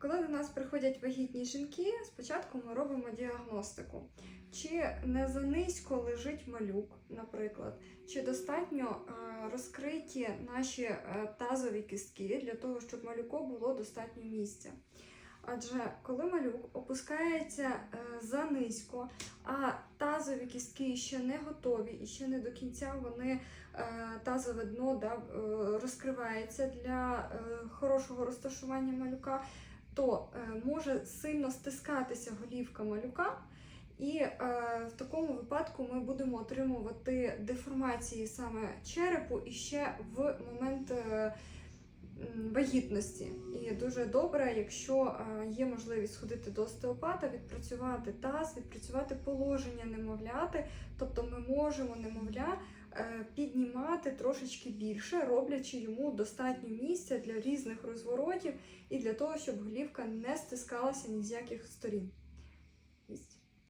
Коли до нас приходять вагітні жінки, спочатку ми робимо діагностику. Чи не занизько лежить малюк, наприклад, чи достатньо е, розкриті наші е, тазові кістки для того, щоб малюку було достатньо місця. Адже коли малюк опускається е, занизько, а тазові кістки ще не готові і ще не до кінця вони тазове дно да, розкривається для хорошого розташування малюка, то е, може сильно стискатися голівка малюка. І е, в такому випадку ми будемо отримувати деформації саме черепу і ще в момент е, вагітності. І дуже добре, якщо є можливість сходити до остеопата, відпрацювати таз, відпрацювати положення немовляти, тобто ми можемо немовля піднімати трошечки більше, роблячи йому достатньо місця для різних розворотів і для того, щоб голівка не стискалася ні з яких сторін.